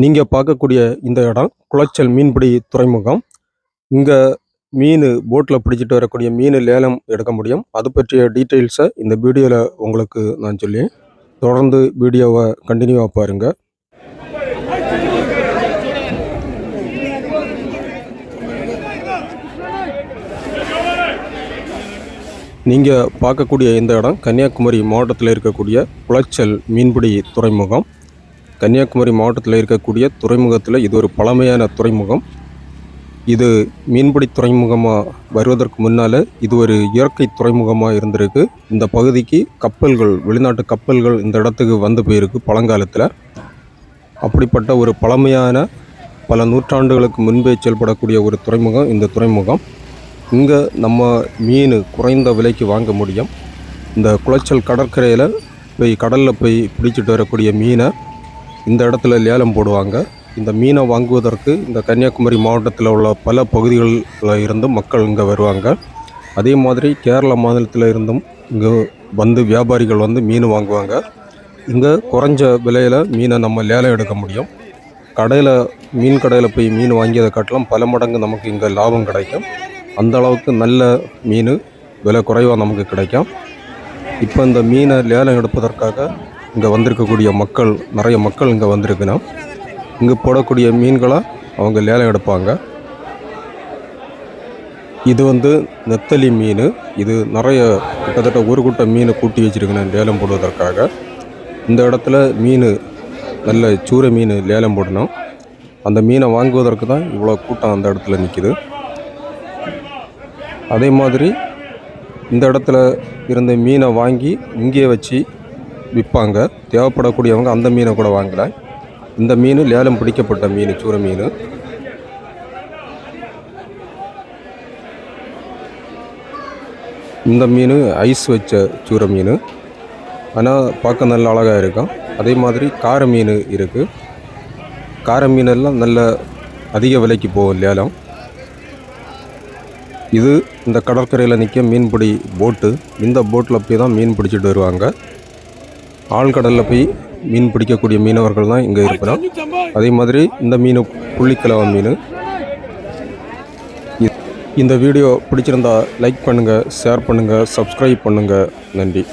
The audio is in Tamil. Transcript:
நீங்கள் பார்க்கக்கூடிய இந்த இடம் குளச்சல் மீன்பிடி துறைமுகம். இங்கே மீன் போட்டில் பிடிச்சிட்டு வரக்கூடிய மீன் லேலம் எடுக்க முடியும். அது பற்றிய டீட்டெயில்ஸை இந்த வீடியோவில் உங்களுக்கு நான் சொல்லி தொடர்ந்து வீடியோவை கண்டினியூவாக பாருங்கள் நீங்கள் பார்க்கக்கூடிய இந்த இடம் கன்னியாகுமரி மாவட்டத்தில் இருக்கக்கூடிய குளச்சல் மீன்பிடி துறைமுகம். கன்னியாகுமரி மாவட்டத்தில் இருக்கக்கூடிய துறைமுகத்தில் இது ஒரு பழமையான துறைமுகம். இது மீன்பிடி துறைமுகமாக வருவதற்கு முன்னால் இது ஒரு இயற்கை துறைமுகமாக இருந்திருக்கு. இந்த பகுதிக்கு கப்பல்கள் வெளிநாட்டு கப்பல்கள் இந்த இடத்துக்கு வந்து போயிருக்கு பழங்காலத்தில். அப்படிப்பட்ட ஒரு பழமையான பல நூற்றாண்டுகளுக்கு முன்பே செயல்படக்கூடிய ஒரு துறைமுகம் இந்த துறைமுகம். இங்கே நம்ம மீன் குறைந்த விலைக்கு வாங்க முடியும். இந்த குளச்சல் கடற்கரையில் போய் கடலில் போய் பிடிச்சிட்டு வரக்கூடிய மீனை இந்த இடத்துல லேலம் போடுவாங்க. இந்த மீனை வாங்குவதற்கு இந்த கன்னியாகுமரி மாவட்டத்தில் உள்ள பல பகுதிகளில் இருந்தும் மக்கள் இங்கே வருவாங்க. அதே மாதிரி கேரள மாநிலத்தில் இருந்தும் இங்கே வந்து வியாபாரிகள் வந்து மீன் வாங்குவாங்க. இங்கே குறைஞ்ச விலையில் மீனை நம்ம லேலம் எடுக்க முடியும். கடையில் மீன் கடையில் போய் மீன் வாங்கியதை காட்டிலும் பல மடங்கு நமக்கு இங்கே லாபம் கிடைக்கும். அந்த அளவுக்கு நல்ல மீன் விலை குறைவாக நமக்கு கிடைக்கும். இப்போ இந்த மீனை லேலம் எடுப்பதற்காக இங்கே வந்திருக்கக்கூடிய மக்கள் நிறைய மக்கள் இங்கே வந்திருக்குன்னா இங்கே போடக்கூடிய மீன்களை அவங்க லேலம் எடுப்பாங்க. இது வந்து நெத்தலி மீன். இது நிறைய கிட்டத்தட்ட ஒரு குட்டை மீனை கூட்டி வச்சிருக்கணும் லேலம் போடுவதற்காக. இந்த இடத்துல மீன் நல்ல சூற மீன் லேலம் போடணும். அந்த மீனை வாங்குவதற்கு தான் இவ்வளோ கூட்டம் அந்த இடத்துல நிற்கிது அதே மாதிரி இந்த இடத்துல இருந்த மீனை வாங்கி இங்கே வச்சு விற்பாங்க. தேவைப்படக்கூடியவங்க அந்த மீனை கூட வாங்கலாம். இந்த மீன் லேலம் பிடிக்கப்பட்ட மீன் சூறை மீன். இந்த மீன் ஐஸ் வச்ச சூறை மீன். ஆனால் பார்க்க நல்ல அழகாக இருக்கும். அதே மாதிரி கார மீன் இருக்குது கார மீனெல்லாம் நல்ல அதிக விலைக்கு போகும் லேலம். இது இந்த கடற்கரையில் நிற்க மீன்பிடி போட்டு இந்த போட்டில் போய் தான் மீன் பிடிச்சிட்டு வருவாங்க. ஆழ்கடலில் போய் மீன் பிடிக்கக்கூடிய மீனவர்கள் தான் இங்கே இருக்கிறோம். அதே மாதிரி இந்த மீன் புள்ளிக்கிழவ மீன். இந்த வீடியோ பிடிச்சிருந்தா லைக் பண்ணுங்கள் ஷேர் பண்ணுங்கள் சப்ஸ்கிரைப் பண்ணுங்கள் நன்றி.